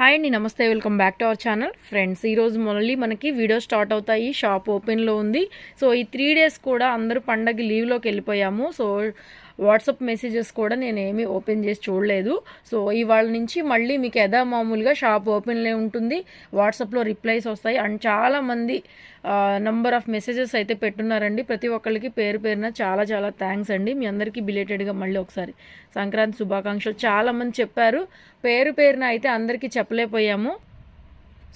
Hi అండి నమస్తే welcome back to our channel. Friends ఈరోజు మళ్ళీ మనకి వీడియో స్టార్ట్ అవుతాయి. షాప్ ఓపెన్లో ఉంది. సో ఈ త్రీ డేస్ కూడా అందరూ పండగ లీవ్లోకి వెళ్ళిపోయాము. సో వాట్సాప్ మెసేజెస్ కూడా నేను ఏమీ ఓపెన్ చేసి చూడలేదు. సో ఇవాళ నుంచి మళ్ళీ మీకు యథా మామూలుగా షాప్ ఓపెన్లే ఉంటుంది. వాట్సాప్లో రిప్లైస్ వస్తాయి. అండ్ చాలామంది నంబర్ ఆఫ్ మెసేజెస్ అయితే పెట్టున్నారండి. ప్రతి ఒక్కరికి పేరు పేరున చాలా చాలా థ్యాంక్స్ అండి. మీ అందరికీ బిలేటెడ్గా మళ్ళీ ఒకసారి సంక్రాంతి శుభాకాంక్షలు. చాలామంది చెప్పారు. పేరు పేరున అయితే అందరికీ చెప్పలేకపోయాము.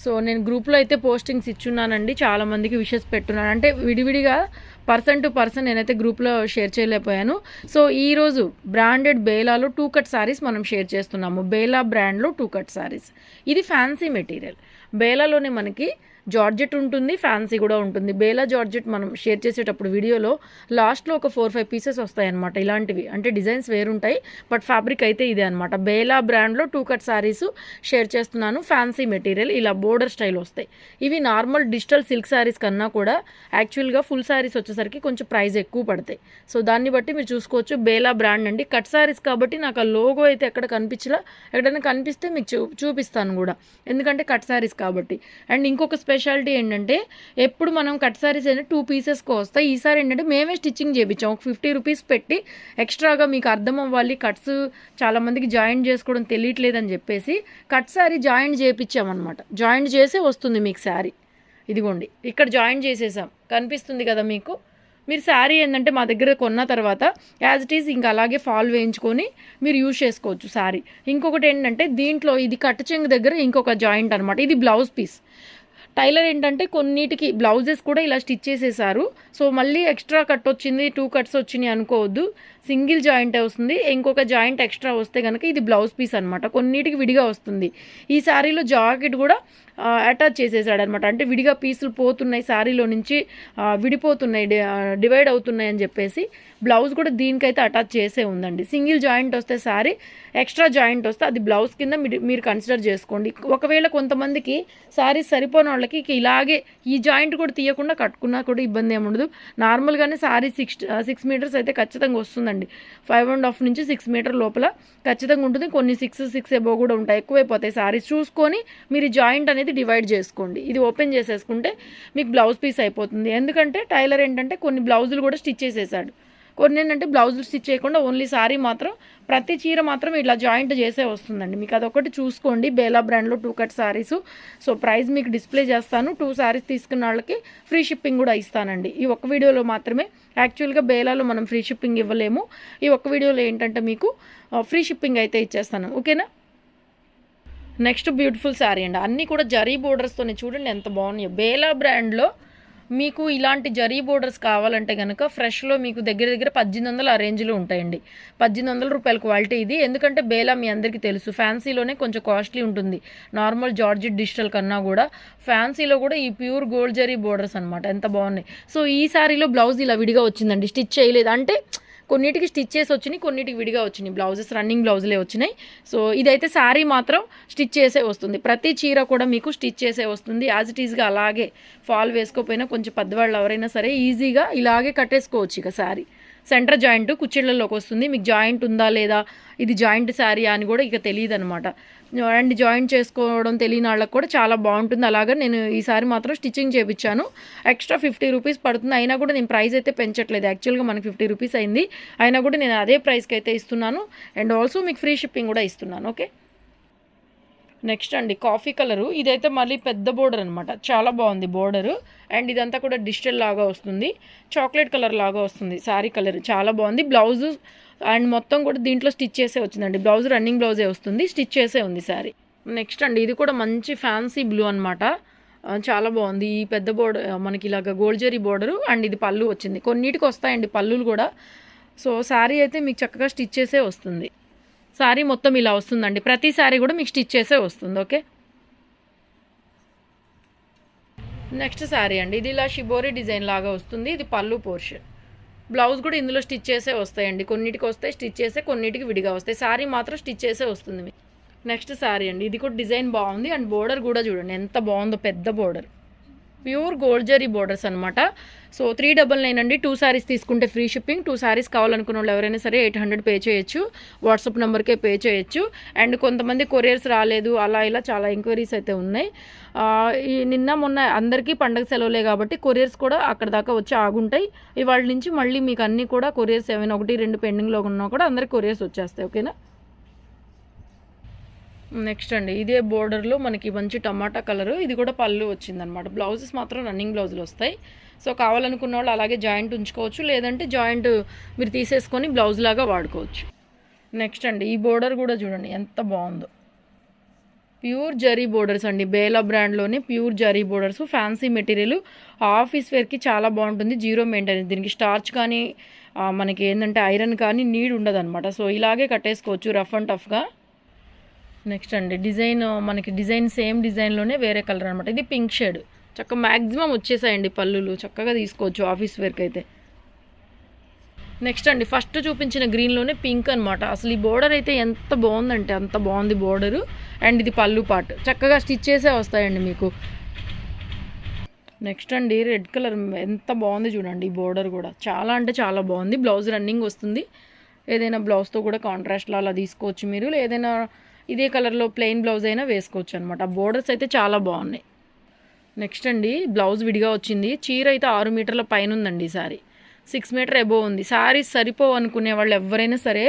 సో నేను గ్రూప్లో అయితే పోస్టింగ్స్ ఇచ్చున్నానండి. చాలామందికి విషెస్ పెట్టున్నాను. అంటే విడివిడిగా పర్సన్ టు పర్సన్ నేనైతే గ్రూప్లో షేర్ చేయలేకపోయాను. సో ఈరోజు బ్రాండెడ్ బేలాలో టూ కట్ సారీస్ మనం షేర్ చేస్తున్నాము. బేలా బ్రాండ్లో టూ కట్ సారీస్. ఇది ఫ్యాన్సీ మెటీరియల్. బేలాలోనే మనకి జార్జెట్ ఉంటుంది ఫ్యాన్సీ కూడా ఉంటుంది. బేలా జార్జెట్ మనం షేర్ చేసేటప్పుడు వీడియోలో లాస్ట్లో ఒక ఫోర్ ఫైవ్ పీసెస్ వస్తాయి అనమాట ఇలాంటివి. అంటే డిజైన్స్ వేరుంటాయి బట్ ఫ్యాబ్రిక్ అయితే ఇదే అనమాట బేలా బ్రాండ్లో టూ కట్ సారీస్ షేర్ చేస్తున్నాను ఫ్యాన్సీ మెటీరియల్. ఇలా బోర్డర్ స్టైల్ వస్తాయి. ఇవి నార్మల్ డిజిటల్ సిల్క్ సారీస్ కన్నా కూడా యాక్చువల్గా ఫుల్ సారీస్ వచ్చేసరికి కొంచెం ప్రైస్ ఎక్కువ పడతాయి. సో దాన్ని బట్టి మీరు చూసుకోవచ్చు. బేలా బ్రాండ్ అండి. కట్ శారీస్ కాబట్టి నాకు ఆ లోగో అయితే ఎక్కడ కనిపించలా ఎక్కడైనా కనిపిస్తే మీకు చూ చూపిస్తాను కూడా. ఎందుకంటే కట్ సారీస్ కాబట్టి. అండ్ ఇంకొక స్పెషాలిటీ ఏంటంటే ఎప్పుడు మనం కట్ సారీస్ అయినా టూ పీసెస్కి వస్తాయి. ఈసారి ఏంటంటే మేమే స్టిచ్చింగ్ చేయించాం ఒక ఫిఫ్టీ రూపీస్ పెట్టి ఎక్స్ట్రాగా మీకు అర్థం అవ్వాలి కట్స్ చాలామందికి జాయింట్ చేసుకోవడం తెలియట్లేదని చెప్పేసి కట్ సారీ జాయింట్ చేయించామన్నమాట జాయింట్ చేసే వస్తుంది మీకు శారీ ఇదిగోండి ఇక్కడ జాయింట్ చేసేసాం. కనిపిస్తుంది కదా మీకు? మీరు శారీ ఏంటంటే మా దగ్గర కొన్న తర్వాత యాజ్ ఇట్ ఈస్ ఇంకా అలాగే ఫాల్ వేయించుకొని మీరు యూజ్ చేసుకోవచ్చు శారీ ఇంకొకటి ఏంటంటే దీంట్లో ఇది కట్ చెంగు దగ్గర ఇంకొక జాయింట్ అనమాట ఇది బ్లౌజ్ పీస్ టైలర్ ఏంటంటే కొన్నిటికి బ్లౌజెస్ కూడా ఇలా స్టిచ్ చేసేసారు. సో మళ్ళీ ఎక్స్ట్రా కట్ వచ్చింది టూ కట్స్ వచ్చినాయి అనుకోవద్దు. సింగిల్ జాయింటే వస్తుంది ఇంకొక జాయింట్ ఎక్స్ట్రా వస్తే కనుక ఇది బ్లౌజ్ పీస్ అనమాట కొన్నిటికి విడిగా వస్తుంది. ఈ శారీలో జాకెట్ కూడా అటాచ్ చేసేసాడు అనమాట అంటే విడిగా పీసులు పోతున్నాయి శారీలో నుంచి విడిపోతున్నాయి డివైడ్ అవుతున్నాయి అని చెప్పేసి బ్లౌజ్ కూడా దీనికైతే అటాచ్ చేసే ఉందండి. సింగిల్ జాయింట్ వస్తే శారీ ఎక్స్ట్రా జాయింట్ వస్తే అది బ్లౌజ్ కింద మీరు మీరు కన్సిడర్ చేసుకోండి. ఒకవేళ కొంతమందికి శారీ సరిపోని వాళ్ళకి ఇలాగే ఈ జాయింట్ కూడా తీయకుండా కట్టుకున్నా కూడా ఇబ్బంది ఏమి ఉండదు. నార్మల్గానే శారీ సిక్స్ సిక్స్ మీటర్స్ అయితే ఖచ్చితంగా వస్తుందండి. ఫైవ్ అండ్ హాఫ్ నుంచి సిక్స్ మీటర్ లోపల ఖచ్చితంగా ఉంటుంది. కొన్ని సిక్స్ సిక్స్ ఎబో కూడా ఉంటాయి. ఎక్కువైపోతాయి శారీస్. చూసుకొని మీరు జాయింట్ అనేది డివైడ్ చేసుకోండి. ఇది ఓపెన్ చేసేసుకుంటే మీకు బ్లౌజ్ పీస్ అయిపోతుంది. ఎందుకంటే టైలర్ ఏంటంటే కొన్ని బ్లౌజులు కూడా స్టిచ్ చేసేసాడు. కొన్ని ఏంటంటే బ్లౌజులు స్టిచ్ చేయకుండా ఓన్లీ సారీ మాత్రం ప్రతి చీర మాత్రం ఇట్లా జాయింట్ చేసే వస్తుందండి. మీకు అదొకటి చూసుకోండి. బేలా బ్రాండ్లో two cut saris so price మీకు డిస్ప్లే చేస్తాను. టూ సారీస్ తీసుకున్న వాళ్ళకి ఫ్రీ షిప్పింగ్ కూడా ఇస్తానండి. ఈ ఒక్క వీడియోలో మాత్రమే యాక్చువల్గా బేలాలో మనం ఫ్రీ షిప్పింగ్ ఇవ్వలేము. ఈ ఒక్క వీడియోలో ఏంటంటే మీకు ఫ్రీ షిప్పింగ్ అయితే ఇచ్చేస్తాను. ఓకేనా నెక్స్ట్ బ్యూటిఫుల్ శారీ అండి. అన్నీ కూడా జరీ బోర్డర్స్తోనే చూడండి ఎంత బాగున్నాయో. బేలా బ్రాండ్లో మీకు ఇలాంటి జరీ బోర్డర్స్ కావాలంటే కనుక ఫ్రెష్లో మీకు దగ్గర దగ్గర పద్దెనిమిది వందల ఆ రేంజ్లో ఉంటాయండి. పద్దెనిమిది వందల రూపాయల క్వాలిటీ ఇది. ఎందుకంటే బేలా మీ అందరికీ తెలుసు. ఫ్యాన్సీలోనే కొంచెం కాస్ట్లీ ఉంటుంది. నార్మల్ జార్జిట్ డిజిటల్ కన్నా కూడా ఫ్యాన్సీలో కూడా ఈ ప్యూర్ గోల్డ్ జరీ బోర్డర్స్ అనమాట ఎంత బాగున్నాయి. సో ఈ శారీలో బ్లౌజ్ ఇలా విడిగా వచ్చిందండి. స్టిచ్ చేయలేదు. అంటే కొన్నిటికి స్టిచ్చెస్ వచ్చినాయి కొన్నిటికి విడిగా వచ్చినాయి. బ్లౌజెస్ రన్నింగ్ బ్లౌజులే వచ్చినాయి. సో ఇదైతే శారీ మాత్రం స్టిచ్ చేసే వస్తుంది. ప్రతి చీర కూడా మీకు స్టిచ్ చేసే వస్తుంది. యాజ్ ఇట్ ఈజ్గా అలాగే ఫాల్ వేసుకోకపోయినా కొంచెం పెద్దవాళ్ళు ఎవరైనా సరే ఈజీగా ఇలాగే కట్టేసుకోవచ్చు ఇక శారీ. సెంటర్ జాయింట్ కుచ్చిళ్ళలోకి వస్తుంది. మీకు జాయింట్ ఉందా లేదా? ఇది జాయింట్ శారీ అని కూడా ఇక తెలియదు అనమాట అండ్ జాయింట్ చేసుకోవడం తెలియని వాళ్ళకి కూడా చాలా బాగుంటుంది. అలాగా నేను ఈసారి మాత్రం స్టిచ్చింగ్ చేయించాను ఎక్స్ట్రా ఫిఫ్టీ రూపీస్ పడుతుంది. అయినా కూడా నేను ప్రైస్ అయితే పెంచట్లేదు. యాక్చువల్గా మనకి ఫిఫ్టీ రూపీస్ అయింది. అయినా కూడా నేను అదే ప్రైస్కి అయితే ఇస్తున్నాను. అండ్ ఆల్సో మీకు ఫ్రీ షిప్పింగ్ కూడా ఇస్తున్నాను. ఓకే? నెక్స్ట్ అండి కాఫీ కలరు. ఇదైతే మళ్ళీ పెద్ద బోర్డర్ అనమాట చాలా బాగుంది బోర్డరు. అండ్ ఇదంతా కూడా డిజిటల్ లాగా వస్తుంది. చాక్లెట్ కలర్ లాగా వస్తుంది. శారీ కలర్ చాలా బాగుంది. బ్లౌజ్ అండ్ మొత్తం కూడా దీంట్లో స్టిచ్ చేసే వచ్చిందండి. బ్లౌజ్ రన్నింగ్ బ్లౌజే వస్తుంది. స్టిచ్ చేసే ఉంది శారీ నెక్స్ట్ అండి ఇది కూడా మంచి ఫ్యాన్సీ బ్లూ అనమాట చాలా బాగుంది. ఈ పెద్ద బోర్డర్ మనకి ఇలాగ గోల్డ్ జరీ బోర్డరు అండ్ ఇది పళ్ళు వచ్చింది. కొన్నిటికి వస్తాయండి పళ్ళులు కూడా. సో శారీ అయితే మీకు చక్కగా స్టిచ్ చేసే వస్తుంది. శారీ మొత్తం ఇలా వస్తుందండి. ప్రతి కూడా మీకు స్టిచ్ చేసే వస్తుంది ఓకే? నెక్స్ట్ శారీ అండి. ఇది ఇలా షిబోరి డిజైన్ లాగా వస్తుంది. ఇది పళ్ళు పోర్షన్. బ్లౌజ్ కూడా ఇందులో స్టిచ్ చేసే వస్తాయండి. కొన్నిటికి వస్తాయి స్టిచ్ చేసే కొన్నిటికి విడిగా వస్తాయి. శారీ మాత్రం స్టిచ్ చేసే వస్తుంది మీకు. నెక్స్ట్ శారీ అండి. ఇది కూడా డిజైన్ బాగుంది. అండ్ బోర్డర్ కూడా చూడండి ఎంత బాగుందో పెద్ద border. Pure gold zari borders అనమాట సో త్రీ డబల్ నైన్ అండి. టూ శారీస్ తీసుకుంటే ఫ్రీ షిప్పింగ్. టూ శారీస్ కావాలనుకున్న వాళ్ళు ఎవరైనా సరే ఎయిట్ హండ్రెడ్ పే చేయొచ్చు. వాట్సాప్ నెంబర్కే పే చేయొచ్చు. అండ్ కొంతమంది కొరియర్స్ రాలేదు. అలా ఇలా చాలా ఎంక్వైరీస్ అయితే ఉన్నాయి. ఈ నిన్న మొన్న అందరికీ పండగ సెలవులే కాబట్టి కొరియర్స్ కూడా అక్కడ దాకా వచ్చి ఆగుంటాయి. ఇవాళ నుంచి మళ్ళీ మీకు అన్నీ కూడా కొరియర్స్ ఏమైనా ఒకటి రెండు పెండింగ్లో ఉన్నా కూడా అందరికి కొరియర్స్ వచ్చేస్తాయి. ఓకేనా? నెక్స్ట్ అండి ఇదే బోర్డర్లో మనకి మంచి టమాటా కలర్. ఇది కూడా పళ్ళు వచ్చిందనమాట. బ్లౌజెస్ మాత్రం రన్నింగ్ బ్లౌజులు వస్తాయి. సో కావాలనుకున్న వాళ్ళు అలాగే జాయింట్ ఉంచుకోవచ్చు. లేదంటే జాయింట్ మీరు తీసేసుకొని బ్లౌజ్ లాగా వాడుకోవచ్చు. నెక్స్ట్ అండి ఈ బోర్డర్ కూడా చూడండి ఎంత బాగుందో. ప్యూర్ జరీ బోర్డర్స్ అండి. Bela బ్రాండ్లోనే pure zari borders fancy material office వేర్కి చాలా బాగుంటుంది. జీరో మెయింటెనెన్స్ దీనికి స్టార్చ్ కానీ మనకి ఏంటంటే ఐరన్ కానీ నీడ్ ఉండదనమాట. సో ఇలాగే కట్టేసుకోవచ్చు రఫ్ అండ్ టఫ్గా. నెక్స్ట్ అండి. డిజైన్ మనకి డిజైన్ సేమ్ డిజైన్లోనే వేరే కలర్ అనమాట ఇది పింక్ షేడ్ చక్కగా మ్యాక్సిమం వచ్చేసాయండి పళ్ళులు. చక్కగా తీసుకోవచ్చు ఆఫీస్ వేర్కి అయితే. నెక్స్ట్ అండి. ఫస్ట్ చూపించిన గ్రీన్లోనే పింక్ అనమాట అసలు ఈ బోర్డర్ అయితే ఎంత బాగుందంటే అంత బాగుంది బోర్డరు అండ్ ఇది పళ్ళు పార్ట్ చక్కగా స్టిచ్ చేసే వస్తాయండి మీకు. నెక్స్ట్ అండి. రెడ్ కలర్ ఎంత బాగుంది చూడండి ఈ బోర్డర్ కూడా. చాలా అంటే చాలా బాగుంది. బ్లౌజ్ రన్నింగ్ వస్తుంది. ఏదైనా బ్లౌజ్తో కూడా కాంట్రాస్ట్లో అలా తీసుకోవచ్చు మీరు. ఏదైనా ఇదే కలర్లో ప్లెయిన్ బ్లౌజ్ అయినా వేసుకోవచ్చు అనమాట బోర్డర్స్ అయితే చాలా బాగున్నాయి. నెక్స్ట్ అండి బ్లౌజ్ విడిగా వచ్చింది. చీర అయితే ఆరు మీటర్ల పైన ఉందండి ఈ సారీ. సిక్స్ మీటర్ ఎబో ఉంది. సారీస్ సరిపోవు అనుకునే వాళ్ళు ఎవరైనా సరే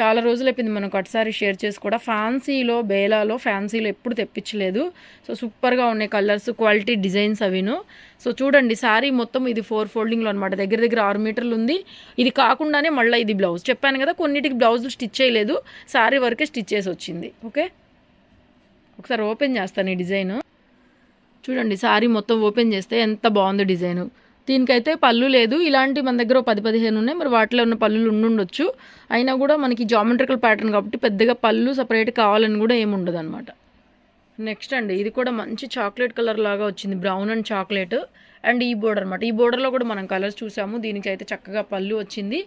చాలా రోజులు అయిపోయింది మనం ఒకసారి షేర్ చేసి కూడా. ఫ్యాన్సీలో బేలాలో ఫ్యాన్సీలో ఎప్పుడు తెప్పించలేదు. సో సూపర్గా ఉన్నాయి కలర్స్ క్వాలిటీ డిజైన్స్ అవిను. సో చూడండి సారీ మొత్తం ఇది ఫోర్ ఫోల్డింగ్లో అనమాట దగ్గర దగ్గర ఆరు మీటర్లు ఉంది. ఇది కాకుండానే మళ్ళీ ఇది బ్లౌజ్. చెప్పాను కదా కొన్నిటికి బ్లౌజులు స్టిచ్ చేయలేదు. శారీ వరకే స్టిచ్ చేసి వచ్చింది. ఓకే? ఒకసారి ఓపెన్ చేస్తాను ఈ డిజైన్. చూడండి సారీ మొత్తం ఓపెన్ చేస్తే ఎంత బాగుంది డిజైను. దీనికైతే పళ్ళు లేదు. ఇలాంటి మన దగ్గర పది పదిహేను ఉన్నాయి. మరి వాటిలో ఉన్న పళ్ళులు ఉండుండొచ్చు అయినా కూడా మనకి జామెట్రికల్ ప్యాటర్న్ కాబట్టి పెద్దగా పళ్ళు సపరేట్ కావాలని కూడా ఏముండదు అనమాట నెక్స్ట్ అండి ఇది కూడా మంచి చాక్లెట్ కలర్ లాగా వచ్చింది. బ్రౌన్ అండ్ చాక్లెట్ అండ్ ఈ బోర్డర్ అనమాట ఈ బోర్డర్లో కూడా మనం కలర్స్ చూసాము. దీనికి అయితే చక్కగా పళ్ళు వచ్చింది.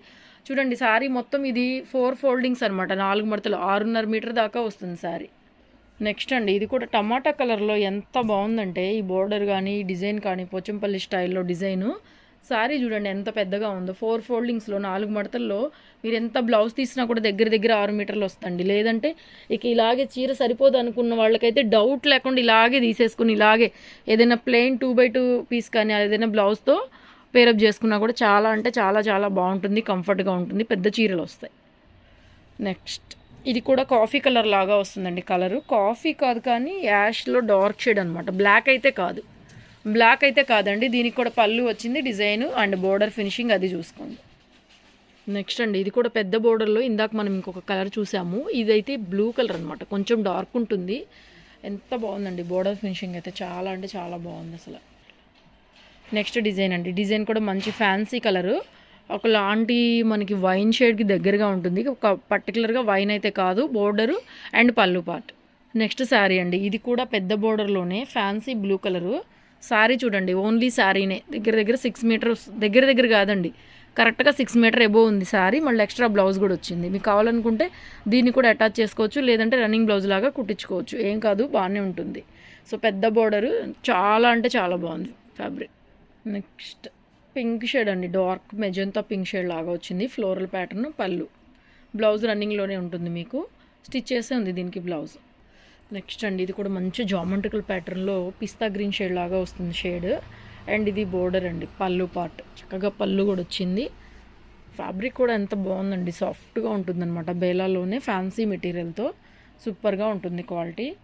చూడండి సారీ మొత్తం ఇది ఫోర్ ఫోల్డింగ్స్ అనమాట నాలుగు మడతలు ఆరున్నర మీటర్ దాకా వస్తుంది సారీ. నెక్స్ట్ అండి ఇది కూడా టమాటా కలర్లో ఎంత బాగుందంటే ఈ బోర్డర్ కానీ ఈ డిజైన్ కానీ పోచంపల్లి స్టైల్లో డిజైను. సారీ చూడండి ఎంత పెద్దగా ఉందో. ఫోర్ ఫోల్డింగ్స్లో నాలుగు మడతల్లో మీరు ఎంత బ్లౌజ్ తీసినా కూడా దగ్గర దగ్గర ఆరు మీటర్లు వస్తుంది లేదంటే ఇక ఇలాగే చీర సరిపోదు అనుకున్న వాళ్ళకైతే డౌట్ లేకుండా ఇలాగే తీసేసుకుని ఇలాగే ఏదైనా plain two by two piece కానీ ఏదైనా బ్లౌజ్తో పేరప్ చేసుకున్నా కూడా చాలా అంటే చాలా చాలా బాగుంటుంది కంఫర్ట్గా ఉంటుంది పెద్ద చీరలు వస్తాయి. నెక్స్ట్. ఇది కూడా కాఫీ కలర్ లాగా వస్తుందండి కలరు. కాఫీ కాదు కానీ యాష్లో డార్క్ షేడ్ అనమాట బ్లాక్ అయితే కాదు. బ్లాక్ అయితే కాదండి. దీనికి కూడా పళ్ళు వచ్చింది డిజైన్ అండ్ బోర్డర్ ఫినిషింగ్ అది చూసుకోండి. నెక్స్ట్ అండి ఇది కూడా పెద్ద బోర్డర్లో ఇందాక మనం ఇంకొక కలర్ చూసాము. ఇదైతే బ్లూ కలర్ అనమాట కొంచెం డార్క్ ఉంటుంది. ఎంత బాగుందండి బోర్డర్ ఫినిషింగ్ అయితే. చాలా అంటే చాలా బాగుంది అసలు. నెక్స్ట్ డిజైన్ అండి. డిజైన్ కూడా మంచి ఫ్యాన్సీ కలరు. ఒకలాంటి మనకి వైన్ షేడ్కి దగ్గరగా ఉంటుంది. ఒక పర్టికులర్గా వైన్ అయితే కాదు border and pallu part. Next sari అండి. ఇది కూడా పెద్ద బోర్డర్లోనే ఫ్యాన్సీ బ్లూ కలరు. శారీ చూడండి ఓన్లీ శారీనే. దగ్గర దగ్గర సిక్స్ మీటర్స్ దగ్గర దగ్గర కాదండి. కరెక్ట్గా సిక్స్ మీటర్ ఎబో ఉంది శారీ. మళ్ళీ ఎక్స్ట్రా బ్లౌజ్ కూడా వచ్చింది. మీకు కావాలనుకుంటే దీన్ని కూడా అటాచ్ చేసుకోవచ్చు. లేదంటే రన్నింగ్ బ్లౌజ్ లాగా కుట్టించుకోవచ్చు. ఏం కాదు బాగానే ఉంటుంది. సో పెద్ద బోర్డరు. చాలా అంటే చాలా బాగుంది ఫ్యాబ్రిక్. నెక్స్ట్. పింక్ షేడ్ అండి. డార్క్ మెజంతా పింక్ షేడ్ లాగా వచ్చింది. ఫ్లోరల్ ప్యాటర్న్ పళ్ళు. బ్లౌజ్ రన్నింగ్లోనే ఉంటుంది మీకు. స్టిచ్ చేసే ఉంది దీనికి బ్లౌజ్. నెక్స్ట్ అండి ఇది కూడా మంచి జామెట్రికల్ ప్యాటర్న్లో పిస్తా గ్రీన్ షేడ్ లాగా వస్తుంది షేడ్. అండ్ ఇది బోర్డర్ అండి పళ్ళు పార్ట్. చక్కగా పళ్ళు కూడా వచ్చింది. ఫ్యాబ్రిక్ కూడా ఎంత బాగుందండి. సాఫ్ట్గా ఉంటుందన్నమాట. బేలాలోనే ఫ్యాన్సీ మెటీరియల్తో సూపర్గా ఉంటుంది క్వాలిటీ.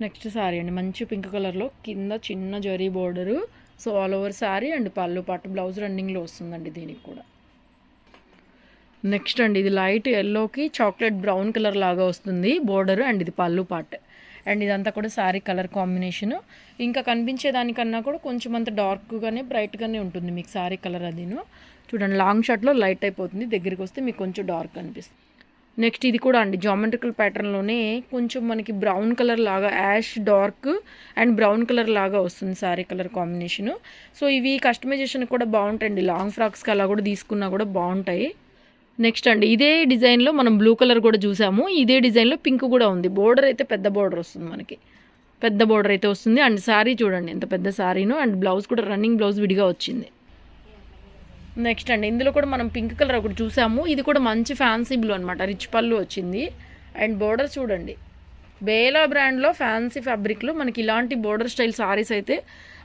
నెక్స్ట్ శారీ అండి మంచి పింక్ కలర్లో కింద చిన్న zari border. So all over sari and pallu పట్టు బ్లౌజ్ రన్నింగ్లో వస్తుందండి దీనికి కూడా. నెక్స్ట్ అండి ఇది లైట్ ఎల్లోకి చాక్లెట్ బ్రౌన్ కలర్ లాగా వస్తుంది. బోర్డర్ అండ్ ఇది పళ్ళు పార్ట్ అండ్ ఇదంతా కూడా శారీ కలర్ కాంబినేషన్. ఇంకా కనిపించే దానికన్నా కూడా కొంచెం అంత డార్క్గానే బ్రైట్గానే ఉంటుంది మీకు శారీ కలర్ అదిను. చూడండి లాంగ్ షర్ట్లో లైట్ అయిపోతుంది. దగ్గరికి వస్తే మీకు కొంచెం డార్క్ అనిపిస్తుంది. నెక్స్ట్ ఇది కూడా అండి జామెట్రికల్ ప్యాటర్న్లోనే కొంచెం మనకి బ్రౌన్ కలర్ లాగా ash dark and brown colour లాగా వస్తుంది శారీ కలర్ కాంబినేషను సో ఇవి కస్టమైజేషన్ కూడా బాగుంటాయండి. లాంగ్ ఫ్రాక్స్కి అలా కూడా తీసుకున్నా కూడా బాగుంటాయి. నెక్స్ట్ అండి ఇదే డిజైన్లో మనం బ్లూ కలర్ కూడా చూసాము. ఇదే డిజైన్లో పింక్ కూడా ఉంది. బోర్డర్ అయితే పెద్ద బోర్డర్ వస్తుంది మనకి. పెద్ద బోర్డర్ అయితే వస్తుంది. అండ్ శారీ చూడండి ఎంత పెద్ద శారీను అండ్ బ్లౌజ్ కూడా రన్నింగ్ బ్లౌజ్ విడిగా వచ్చింది. నెక్స్ట్ అండి. ఇందులో కూడా మనం పింక్ కలర్ ఒకటి చూసాము. ఇది కూడా మంచి ఫ్యాన్సీ బ్లూ అనమాట రిచ్ పళ్ళు వచ్చింది. అండ్ బోర్డర్ చూడండి. బేలా బ్రాండ్లో ఫ్యాన్సీ ఫ్యాబ్రిక్లో మనకి ఇలాంటి బోర్డర్ స్టైల్ సారీస్ అయితే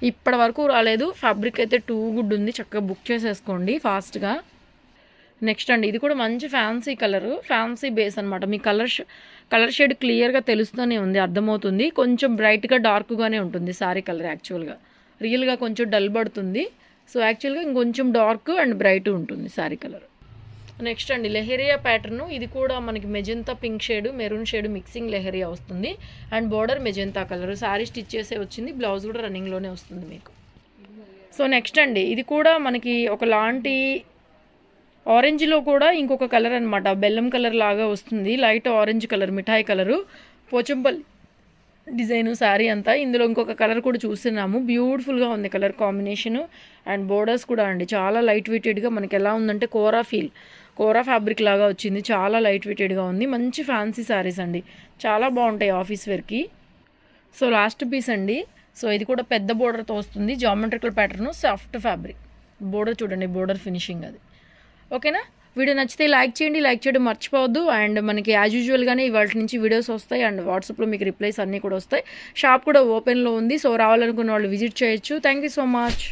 ఇప్పటి వరకు రాలేదు. ఫ్యాబ్రిక్ అయితే టూ గుడ్ ఉంది. చక్కగా బుక్ చేసేసుకోండి ఫాస్ట్గా నెక్స్ట్ అండి ఇది కూడా మంచి ఫ్యాన్సీ కలర్ ఫ్యాన్సీ బేస్ అనమాట మీ కలర్ కలర్ షేడ్ క్లియర్గా తెలుస్తూనే ఉంది అర్థమవుతుంది. కొంచెం బ్రైట్గా డార్క్గానే ఉంటుంది సారీ కలర్ యాక్చువల్గా రియల్గా కొంచెం డల్ పడుతుంది. సో యాక్చువల్గా ఇంకొంచెం డార్క్ అండ్ బ్రైట్ ఉంటుంది శారీ కలర్. నెక్స్ట్ అండి లెహరియా ప్యాటర్న్. ఇది కూడా మనకి magenta pink shade maroon shade mixing lehariya వస్తుంది. And border magenta colour. Sari stitch చేసే వచ్చింది బ్లౌజ్ కూడా రన్నింగ్లోనే వస్తుంది మీకు. సో నెక్స్ట్ అండి ఇది కూడా మనకి ఒకలాంటి ఆరెంజ్లో కూడా ఇంకొక కలర్ అనమాట బెల్లం కలర్ లాగా వస్తుంది. లైట్ ఆరెంజ్ కలర్ మిఠాయి కలరు. పోచంపల్లి డిజైన్ శారీ అంతా. ఇందులో ఇంకొక కలర్ కూడా చూస్తున్నాము. బ్యూటిఫుల్గా ఉంది కలర్ కాంబినేషను. అండ్ బోర్డర్స్ కూడా అండి. చాలా లైట్ వెయిటెడ్గా మనకి ఎలా ఉందంటే కోరా ఫీల్. కోరా ఫ్యాబ్రిక్ లాగా వచ్చింది. చాలా లైట్ వెయిటెడ్గా ఉంది. మంచి ఫ్యాన్సీ శారీస్ అండి. చాలా బాగుంటాయి ఆఫీస్ వేర్కి. సో లాస్ట్ పీస్ అండి. సో ఇది కూడా పెద్ద బోర్డర్తో వస్తుంది geometrical pattern soft fabric. Border చూడండి. బోర్డర్ ఫినిషింగ్ అది. ఓకేనా? వీడియో నచ్చితే లైక్ చేయండి లైక్ చేయడం మర్చిపోవద్దు. అండ్ మనకి యాజ్ యూజువల్గానే ఇవాళ నుంచి వీడియోస్ వస్తాయి. అండ్ వాట్సాప్లో మీకు రిప్లైస్ అన్నీ కూడా వస్తాయి. షాప్ కూడా ఓపెన్లో ఉంది. సో రావాలనుకున్న వాళ్ళు విజిట్ చేయొచ్చు. Thank you so much